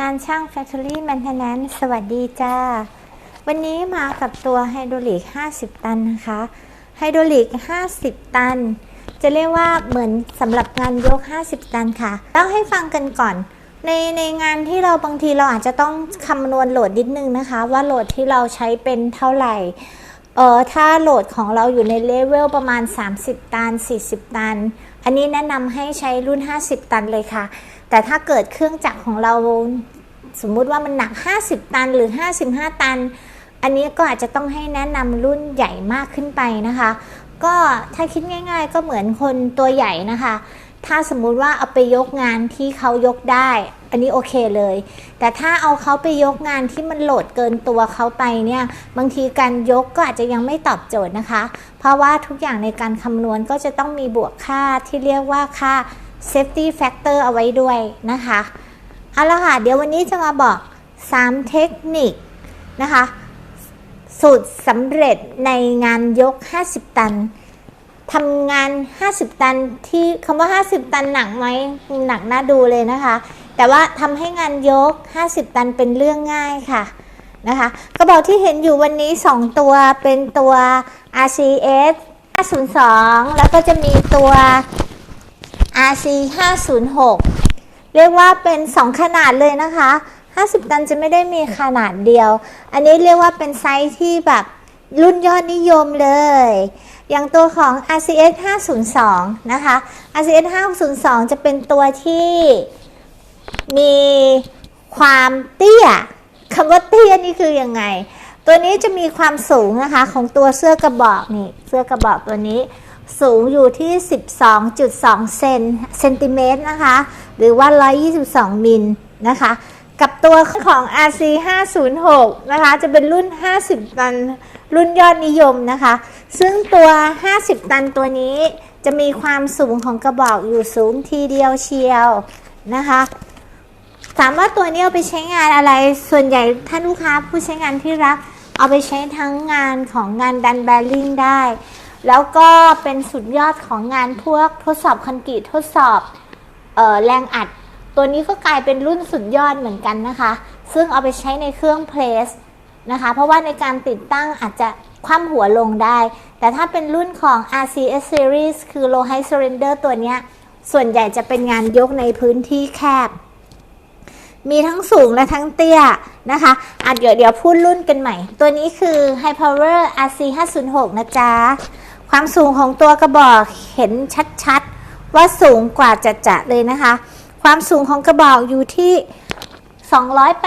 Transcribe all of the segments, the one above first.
งานช่าง Factory Maintenance สวัสดีจ้า วันนี้มากับตัวไฮดรอลิก 50 ตันนะคะ ไฮดรอลิก 50 ตัน จะเรียกว่าเหมือนสำหรับงานยก 50 ตันค่ะเล่าให้ฟังกันก่อน ในในงานที่เราบางทีเราอาจจะต้องคำนวณโหลดนิดนึงนะคะ ว่าโหลดที่เราใช้เป็นเท่าไหร่เออถ้าโหลดของเราอยู่ในเลเวลประมาณ 30 ตัน 40 ตัน อันนี้แนะนำให้ใช้รุ่น 50 ตันเลยค่ะ แต่ถ้าเกิดเครื่องจักรของเราสมมุติว่ามันหนัก 50 ตันหรือ 55 ตัน อันนี้ก็อาจจะต้องให้แนะนำรุ่นใหญ่มากขึ้นไปนะคะ ก็ถ้าคิดง่าย ๆ ก็เหมือนคนตัวใหญ่นะคะ ถ้าสมมุติว่าเอาไปยกงานที่เขายกได้ อันนี้โอเคเลย แต่ถ้าเอาเขาไปยกงานที่มันโหลดเกินตัวเขาไปเนี่ย บางทีการยกก็อาจจะยังไม่ตอบโจทย์นะคะ เพราะว่าทุกอย่างในการคำนวณก็จะต้องมีบวกค่าที่เรียกว่าค่า safety factor เอาไว้ด้วยนะคะ เอาละค่ะ เดี๋ยววันนี้จะมาบอก 3 เทคนิคนะคะ สูตรสำเร็จในงานยก 50 ตันทำงาน 50 ตันที่คำว่า 50 ตันหนักไหมหนักน่าดูเลยนะคะ แต่ว่าทำให้งานยก 50 ตันเป็นเรื่องง่ายค่ะนะคะกระบอกที่เห็นอยู่วันนี้ 2 ตัวเป็นตัว RCS 502 แล้วก็จะมีตัว RC 506 เรียกว่าเป็น 2 ขนาดเลยนะคะ 50 ตันจะไม่ได้มีขนาดเดียว อันนี้เรียกว่าเป็นไซส์ที่แบบรุ่นยอดนิยมเลย อย่างตัวของ RCS 502 นะคะ RCS 502 จะเป็นตัวที่มีความเตี้ยคำว่าเตี้ยนี่คือยังไง ตัวนี้จะมีความสูงนะคะของตัวเสื้อกระบอกนี่ เสื้อกระบอกตัวนี้ สูงอยู่ที่ 12.2 เซนเซนติเมตรนะคะ หรือว่า 122 มิลนะคะ กับตัวของ RC 506นะคะ จะเป็นรุ่น 50 ตัน รุ่นยอดนิยมนะคะ ซึ่งตัว 50 ตันตัวนี้จะมีความสูงของกระบอกอยู่สูงทีเดียวเชียวนะคะถามว่าตัวนี้เอาไปใช้งานอะไร ส่วนใหญ่ท่านลูกค้าผู้ใช้งานที่รัก เอาไปใช้ทั้งงานของงานดันแบริ่งได้ แล้วก็เป็นสุดยอดของงานพวกทดสอบคอนกรีตทดสอบออแรงอัด ตัวนี้ก็กลายเป็นรุ่นสุดยอดเหมือนกันนะคะ ซึ่งเอาไปใช้ในเครื่องเพลสนะคะ เพราะว่าในการติดตั้งอาจจะคว่ำหัวลงได้ แต่ถ้าเป็นรุ่นของ RCS Series คือ Low High Surrender ตัวนี้ส่วนใหญ่จะเป็นงานยกในพื้นที่แคบ มีทั้งสูงและทั้งเตี้ยนะคะอะเดี๋ยวเดี๋ยวพูดรุ่นกันใหม่ ตัวนี้คือ High Power RC 506นะจ๊ะ ความสูงของตัวกระบอกเห็นชัดๆ ว่าสูงกว่าจัจะเลยนะคะ ความสูงของกระบอกอยู่ที่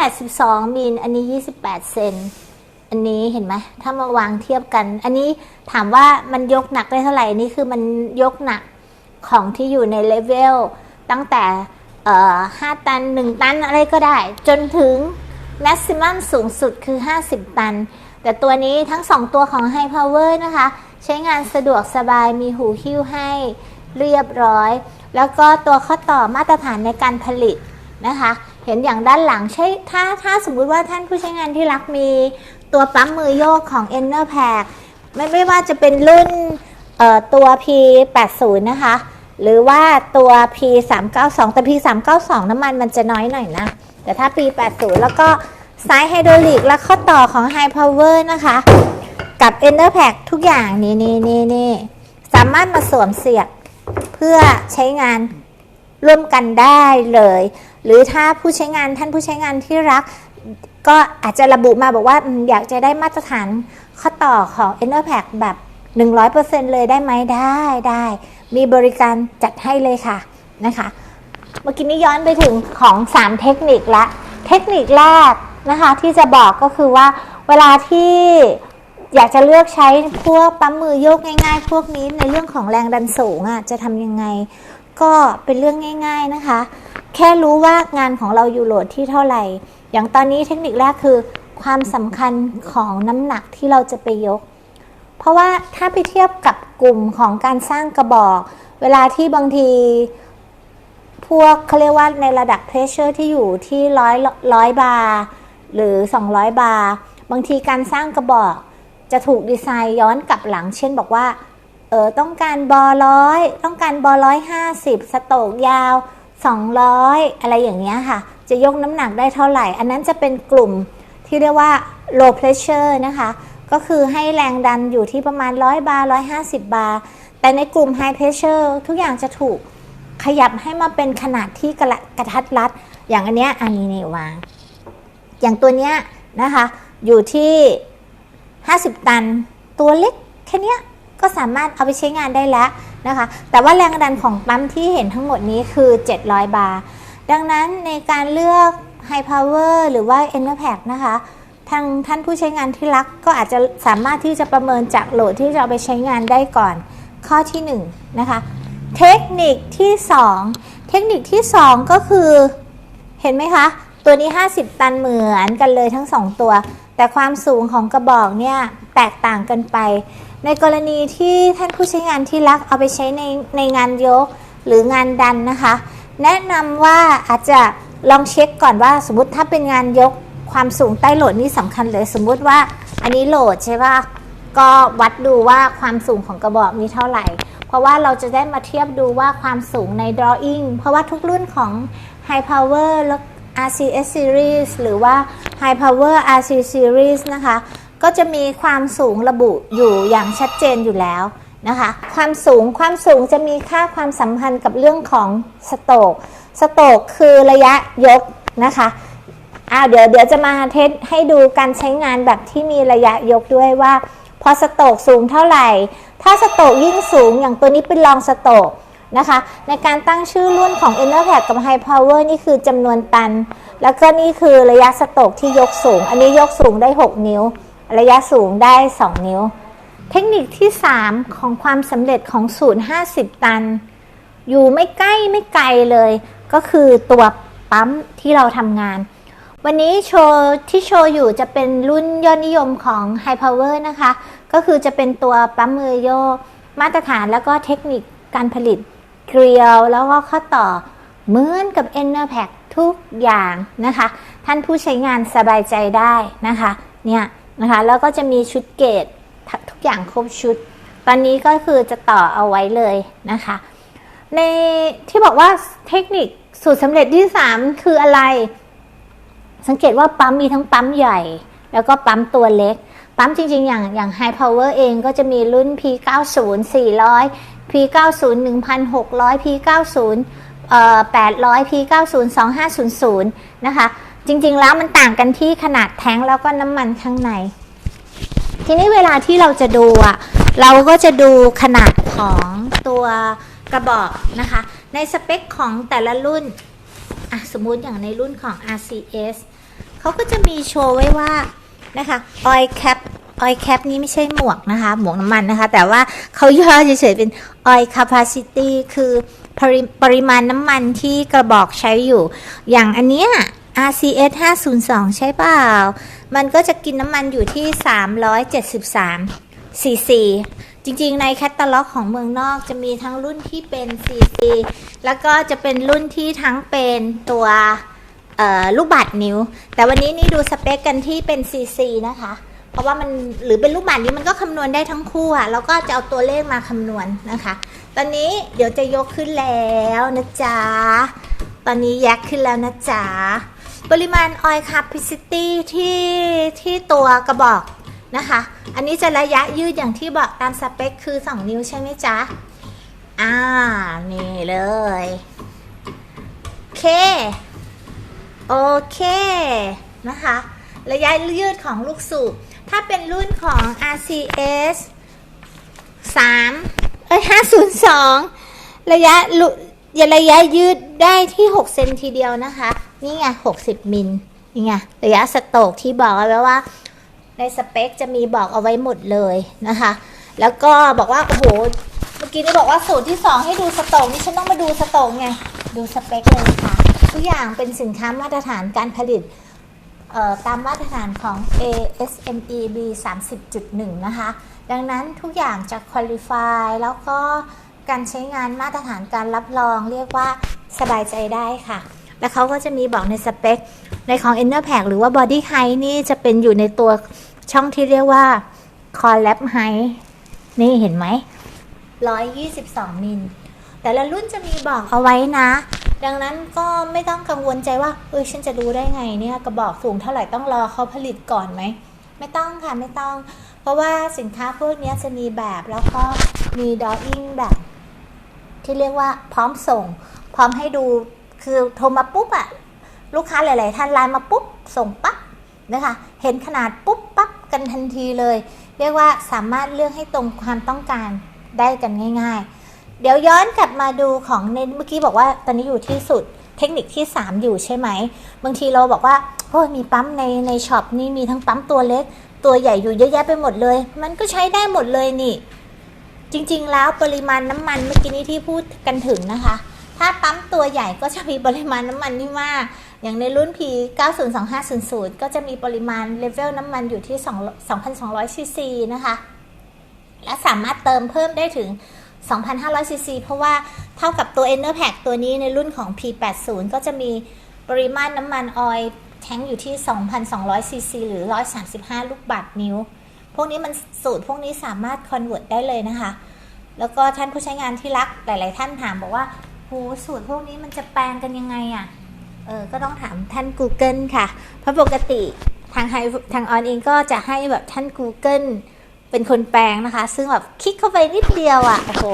282มิลอันนี้ 28 เซนอันนี้เห็นไหมถ้ามาวางเทียบกัน อันนี้ถามว่ามันยกหนักได้เท่าไหร่นนี้คือมันยกหนักของที่อยู่ในเลเวลตั้งแต่5ตัน 1 ตันอะไรก็ได้ จนถึงแม็กซิมัมสูงสุดคือ 50 ตัน แต่ตัวนี้ทั้ง 2 ตัวของ High Power นะคะ ใช้งานสะดวกสบายมีหูหิ้วให้เรียบร้อย แล้วก็ตัวข้อต่อมาตรฐานในการผลิตนะคะ เห็นอย่างด้านหลังใช้ถ้าถ้าสมมุติว่าท่านผู้ใช้งานที่รักมีตัวปั๊มมือโยกของ e n n e r p a c ไม่ไม่ว่าจะเป็นรุ่นตัว P80 นะคะ หรือว่าตัว P392 แต่ P392 น้ำมันมันจะน้อยหน่อยนะ แต่ถ้า P80 แล้วก็สายไฮดรอลิกและข้อต่อของ High Power นะคะ กับ e n n e r p a c ทุกอย่างนี่นี่นี่นี่สามารถมาสวมเสียบเพื่อใช้งานร่วมกันได้เลย หรือถ้าผู้ใช้งานท่านผู้ใช้งานที่รัก ก็อาจจะระบุมาบอกว่าอยากจะได้มาตรฐานข้อต่อของ e n n e r p a c แบบ 100%เลยได้ไหมได้ได้ มีบริการจัดให้เลยค่ะนะคะ เมื่อกี้นี้ย้อนไปถึงของ 3 เทคนิคละ เทคนิคแรกนะคะที่จะบอกก็คือว่าเวลาที่ อยากจะเลือกใช้พวกปั๊มมือโยกง่าย ๆ พวกนี้ในเรื่องของแรงดันสูงอะจะทำยังไง ก็เป็นเรื่องง่าย ๆนะคะ แค่รู้ว่างานของเราอยู่โหลดที่เท่าไหร่ อย่างตอนนี้เทคนิคแรกคือ ความสำคัญของน้ำหนักที่เราจะไปยก เพราะว่าถ้าไปเทียบกับกลุ่มของการสร้างกระบอก เวลาที่บางทีพวกเขาเรียกว่าในระดับเพรสเชอร์ที่อยู่ที่ร้อยร้อยบาร์หรือ 200 บาร์บางทีการสร้างกระบอก จะถูกดีไซน์ย้อนกลับหลัง เช่นบอกว่าเออต้องการบอร้อยต้องการบอร้อยห้าสิบสโตกยาว 200 อะไรอย่างเงี้ยค่ะ จะยกน้ำหนักได้เท่าไหร่ อันนั้นจะเป็นกลุ่มที่เรียกว่า low pressure นะคะ ก็คือให้แรงดันอยู่ที่ประมาณ 100 บาร์ 150 บาร์ แต่ในกลุ่ม high pressure ทุกอย่างจะถูกขยับให้มาเป็นขนาดที่กระกระทัดรัด อย่างอันเนี้ยอันนี้นี่วาง อย่างตัวเนี้ยนะคะ อยู่ที่ 50 ตัน ตัวเล็กแค่เนี้ยก็สามารถเอาไปใช้งานได้แล้วนะคะ แต่ว่าแรงดันของปั๊มที่เห็นทั้งหมดนี้คือ 700 บาร์ ดังนั้นในการเลือก High Power หรือว่า e n e r p a c นะคะทางท่านผู้ใช้งานที่รักก็อาจจะสามารถที่จะประเมินจากโหลดที่จะเอาไปใช้งานได้ก่อน ข้อที่1นงนะคะ เทคนิคที่ 2 เทคนิคที่ 2 ก็คือ เห็นไหมคะ ตัวนี้ 50 ตันเหมือนกันเลยทั้ง 2 ตัว แต่ความสูงของกระบอกเนี่ยแตกต่างกันไป ในกรณีที่ท่านผู้ใช้งานที่รักเอาไปใช้ในในงานยกหรืองานดันนะคะ แนะนำว่าอาจจะลองเช็คก่อนว่าสมมติถ้าเป็นงานยกความสูงใต้โหลดนี่สำคัญเลย สมมติว่าอันนี้โหลดใช่ป่ะก็วัดดูว่าความสูงของกระบอกมีเท่าไหร่ เพราะว่าเราจะได้มาเทียบดูว่าความสูงใน drawing เพราะว่าทุกรุ่นของ High Power แล้ว RCS Series หรือว่า High Power RC Series นะคะ ก็จะมีความสูงระบุอยู่อย่างชัดเจนอยู่แล้วนะคะ ความสูงความสูงจะมีค่าความสัมพันธ์กับเรื่องของสโตกสโตกคือระยะยกนะคะอ้าวเดี๋ยวเดี๋ยวจะมาเทสให้ดูการใช้งานแบบที่มีระยะยกด้วยว่า พอสโตกสูงเท่าไหร่ ถ้าสโตกยิ่งสูงอย่างตัวนี้เป็นลองสโตก นะคะ ในการตั้งชื่อรุ่นของ e n e r p a c กับ High Power นี่คือจำนวนตัน แล้วก็นี่คือระยะสโตกที่ยกสูง อันนี้ยกสูงได้ 6 นิ้ว ระยะสูงได้ 2 นิ้ว เทคนิคที่ 3 ของความสำเร็จของศูนย์50 ตัน อยู่ไม่ใกล้ไม่ไกลเลย ก็คือตัวปั๊มที่เราทำงาน วันนี้โชว์ที่โชว์อยู่จะเป็นรุ่นยอดนิยมของ High Power นะคะ ก็คือจะเป็นตัวปั๊มมือโยกมาตรฐานแล้วก็เทคนิคการผลิต เกลียว แล้วก็ข้อต่อเหมือนกับ e n e r p a c ทุกอย่างนะคะ ท่านผู้ใช้งานสบายใจได้นะคะเนี่ยนะคะแล้วก็จะมีชุดเกตทุกอย่างครบชุด ตอนนี้ก็คือจะต่อเอาไว้เลยนะคะ ในที่บอกว่าเทคนิคสูตรสำเร็จที่ 3 คืออะไร สังเกตว่าปั๊มมีทั้งปั๊มใหญ่ แล้วก็ปั๊มตัวเล็ก ปั๊มจริง ๆ อย่างอย่าง High Power เองก็จะมีรุ่น P90 400 P90 1600 P90 เอ่อ800 P90 2500 นะคะ จริงๆแล้วมันต่างกันที่ขนาดแท้งแล้วก็น้ำมันข้างใน ทีนี้เวลาที่เราจะดูอะเราก็จะดูขนาดของตัวกระบอกนะคะ ในสเปคของแต่ละรุ่นอะสมมุติอย่างในรุ่นของ RCS เขาก็จะมีโชว์ไว้ว่านะคะ oil cap oil cap นี้ไม่ใช่หมวกนะคะ หมวกน้ำมันนะคะ แต่ว่าเขาย่อเฉยๆเป็น oil capacity คือปริปริมาณน้ำมันที่กระบอกใช้อยู่ อย่างอันเนี้ย RCS 502 ใช่เปล่า มันก็จะกินน้ำมันอยู่ที่ 373 cc จริงๆ ในแคตตาล็อกของเมืองนอกจะมีทั้งรุ่นที่เป็น cc แล้วก็จะเป็นรุ่นที่ทั้งเป็นตัวลูกบาศก์นิ้ว แต่วันนี้นี่ดูสเปคกันที่เป็น cc นะคะ เพราะว่ามันหรือเป็นลูกบาศนิ้มันก็คำนวณได้ทั้งคู่อะแล้วก็จะเอาตัวเลขมาคำนวณนะคะ ตอนนี้เดี๋ยวจะยกขึ้นแล้วนะจ๊ะ ตอนนี้แยกขึ้นแล้วนะจ๊ะ ปริมาณ oil capacity ที่ที่ตัวกระบอกนะคะ อันนี้จะระยะยืดอย่างที่บอกตามสเปคคือ 2 นิ้วใช่ไหมจ๊ะ อ่า นี่เลยโอเค โอเค นะคะ ระยะยืดของลูกสูบ ถ้าเป็นรุ่นของ RCS 3เอ้ย502 ระยะลุระยะยืดได้ที่ 6 เซนทีเดียวนะคะ นี่ไง 60 มิลนี่ไง ระยะสโตกที่บอกเอาไว้ว่า ในสเปคจะมีบอกเอาไว้หมดเลยนะคะ แล้วก็บอกว่า โอ้โห เมื่อกี้นี่บอกว่าสูตรที่ 2 ให้ดูสโตกนี่ฉันต้องมาดูสโตกไง ดูสเปคเลยค่ะ ทุกอย่างเป็นสินค้ามาตรฐานการผลิต ตามมาตรฐานของ ASME B 30.1 นะคะ ดังนั้นทุกอย่างจะ qualify แล้วก็การใช้งานมาตรฐานการรับรองเรียกว่าสบายใจได้ค่ะ แล้วเขาก็จะมีบอกในสเปค ในของ Inner Pack หรือว่า Body Height นี่จะเป็นอยู่ในตัวช่องที่เรียกว่า Collab Height นี่เห็นไหม 122 มิล แต่ละรุ่นจะมีบอกเอาไว้นะ ดังนั้นก็ไม่ต้องกังวลใจว่าเออฉันจะรู้ได้ไงเนี่ยกระบอกสูงเท่าไหร่ต้องรอเขาผลิตก่อนไหมไม่ต้องค่ะไม่ต้อง เพราะว่าสินค้าพวกนี้จะมีแบบแล้วก็มีดออิ่งแบบ ที่เรียกว่าพร้อมส่ง พร้อมให้ดูคือโทรมาปุ๊บอะลูกค้าหลาย ๆ ท่านไลน์มาปุ๊บส่งปั๊บนะคะเห็นขนาดปุ๊บปั๊บกันทันทีเลย เรียกว่าสามารถเลือกให้ตรงความต้องการได้กันง่าย ๆ เดี๋ยวย้อนกลับมาดูของในเมื่อกี้บอกว่าตอนนี้อยู่ที่สุดเทคนิคที่ 3 อยู่ใช่ไหม บางทีเราบอกว่าโอ้ยมีปั๊มในในช็อปนี่มีทั้งปั๊มตัวเล็ก ตัวใหญ่อยู่เยอะแยะไปหมดเลย มันก็ใช้ได้หมดเลยนี่ จริงๆ แล้วปริมาณน้ำมันเมื่อกี้นี้ที่พูดกันถึงนะคะ ถ้าปั๊มตัวใหญ่ก็จะมีปริมาณน้ำมันที่มาก อย่างในรุ่น P 902500 ก็จะมีปริมาณเลเวลน้ำมันอยู่ที่ 2 2,200ซีซีนะคะ และสามารถเติมเพิ่มได้ถึง 2,500 ซีซีเพราะว่าเท่ากับตัว e n e r p a c ตัวนี้ในรุ่นของ P80 ก็จะมีปริมาณน้ำมันออยล์แทงอยู่ที่ 2,200 ซีซีหรือ 135 ลูกบาศก์นิ้ว พวกนี้มันสูตรพวกนี้สามารถคอนเวิร์ตได้เลยนะคะ แล้วก็ท่านผู้ใช้งานที่รักหลาย ๆ ท่านถามบอกว่าโหสูตรพวกนี้มันจะแปลงกันยังไงอะ่ะ เออ ก็ต้องถามท่าน Google ค่ะ เพราะปกติทางไฮทางออนเองก็จะให้แบบท่าน Google เป็นคนแปลงนะคะ ซึ่งแบบคลิกเข้าไปนิดเดียวอะ่ะ โอ้โห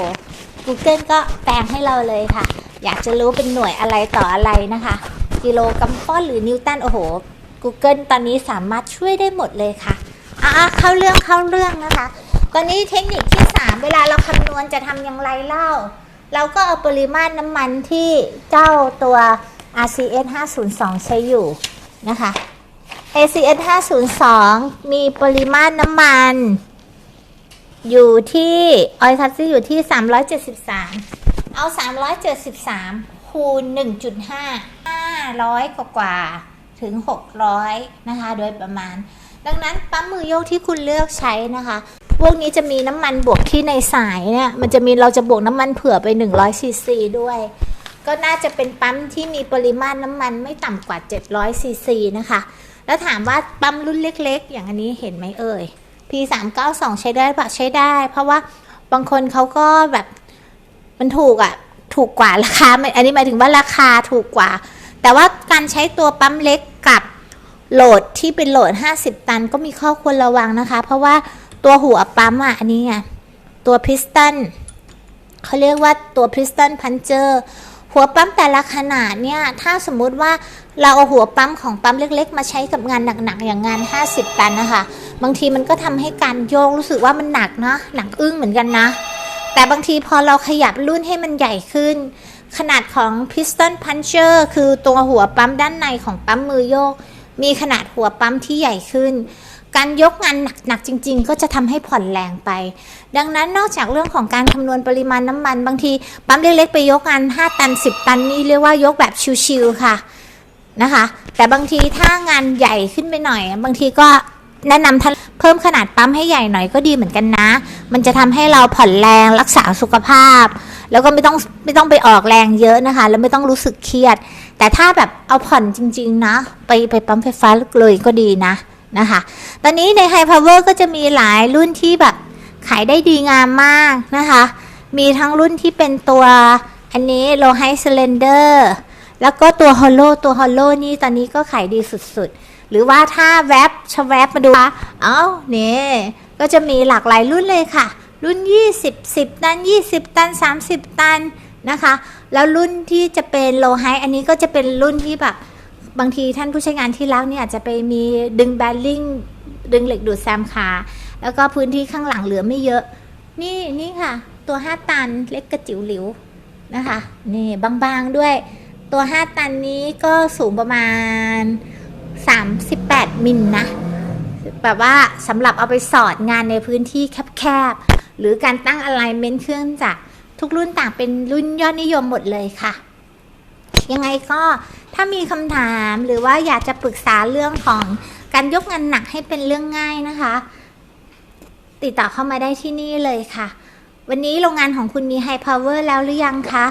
Google ก็แปลงให้เราเลยค่ะ อยากจะรู้เป็นหน่วยอะไรต่ออะไรนะคะ กิโลกรัมป้อนหรือนิวตัน โอ้โห Google ตอนนี้สามารถช่วยได้หมดเลยค่ะอะเข้าเรื่องเข้าเรื่องนะคะ ตอนนี้เทคนิคที่ 3 เวลาเราคำนวณจะทำอย่างไรเล่า เราก็เอาปริมาณน้ำมันที่เจ้าตัว RCS 502 ใช้อยู่นะคะ ACS 502 มีปริมาณน้ำมัน อยู่ที่ออยคัสซี่อยู่ที่ 373 เอา 373 คูณ 1.5 500 กว่ากว่าถึง 600 นะคะ โดยประมาณ ดังนั้นปั๊มมือโยกที่คุณเลือกใช้นะคะ พวกนี้จะมีน้ำมันบวกที่ในสายเนี่ย มันจะมีเราจะบวกน้ำมันเผื่อไป100ซีซีด้วย ก็น่าจะเป็นปั๊มที่มีปริมาณน้ำมันไม่ต่ำกว่า 700ซีซีนะคะ แล้วถามว่าปั๊มรุ่นเล็ก ๆ อย่างอันนี้เห็นไหมเอ่ย P392 ใช้ได้ปะใช้ได้ เพราะว่าบางคนเขาก็แบบมันถูกอะ่ะ ถูกกว่าราคา อันนี้หมายถึงว่าราคาถูกกว่า แต่ว่าการใช้ตัวปั๊มเล็กกับโหลดที่เป็นโหลด 50 ตันก็มีข้อควรระวังนะคะ เพราะว่าตัวหัวปั๊มอะอันนี้ไงตัวพิสตันเขาเรียกว่าตัวพิสตันพันเจอร์ หัวปั๊มแต่ละขนาดเนี่ย ถ้าสมมุติว่าเราเอาหัวปั๊มของปั๊มเล็ก ๆ มาใช้กับงานหนักๆอย่างงาน 50 ตันนะคะ บางทีมันก็ทำให้การโยกรู้สึกว่ามันหนักนะหนักอึ้งเหมือนกันนะ แต่บางทีพอเราขยับรุ่นให้มันใหญ่ขึ้น ขนาดของ piston puncher คือตัวหัวปั๊มด้านในของปั๊มมือโยก มีขนาดหัวปั๊มที่ใหญ่ขึ้น การยกงานหนักๆจริง ๆ ก็จะทำให้ผ่อนแรงไป ดังนั้นนอกจากเรื่องของการคำนวณปริมาณน้ำมัน บางทีปั๊มเล็กๆไปยกงาน 5 ตัน 10 ตันนี่เรียกว่ายกแบบชิวๆค่ะนะคะ แต่บางทีถ้างานใหญ่ขึ้นไปหน่อย บางทีก็แนะนำท่านเพิ่มขนาดปั๊มให้ใหญ่หน่อยก็ดีเหมือนกันนะ มันจะทำให้เราผ่อนแรงรักษาสุขภาพ แล้วก็ไม่ต้องไม่ต้องไปออกแรงเยอะนะคะ แล้วไม่ต้องรู้สึกเครียด แต่ถ้าแบบเอาผ่อนจริง ๆ นะ ไปไปปั๊มไฟฟ้าเลยก็ดีนะ นะคะ ตอนนี้ใน High Power ก็จะมีหลายรุ่นที่แบบขายได้ดีงามมากนะคะ มีทั้งรุ่นที่เป็นตัวอันนี้ Low High Cylinder แล้วก็ตัว Hollow ตัว Hollow นี่ตอนนี้ก็ขายดีสุดๆ หรือว่าถ้าแวบชะแวบมาดูนะเอ้าเนี่ยก็จะมีหลากหลายรุ่นเลยค่ะ รุ่น 20 10 ตัน 20 ตัน 30 ตันนะคะ แล้วรุ่นที่จะเป็นโลไฮอันนี้ก็จะเป็นรุ่นที่แบบ บางทีท่านผู้ใช้งานที่รักเนี่ยอาจจะไปมีดึงแบลลิงดึงเหล็กดูดแซมขาแล้วก็พื้นที่ข้างหลังเหลือไม่เยอะ นี่นี่ค่ะ ตัว 5 ตันเล็กกระจิ๋วหลิวนะคะนี่บางๆด้วยตัว 5 ตันนี้ก็สูงประมาณ 38 มิลนะแบบว่าสำหรับเอาไปสอดงานในพื้นที่แคบๆ หรือการตั้งอะไลเมนต์เครื่องจักรทุกรุ่นต่างเป็นรุ่นยอดนิยมหมดเลยค่ะ ยังไงก็ถ้ามีคำถามหรือว่าอยากจะปรึกษาเรื่องของการยกงานหนักให้เป็นเรื่องง่ายนะคะ ติดต่อเข้ามาได้ที่นี่เลยค่ะ วันนี้โรงงานของคุณมีไฮพาวเวอร์แล้วหรือยังคะ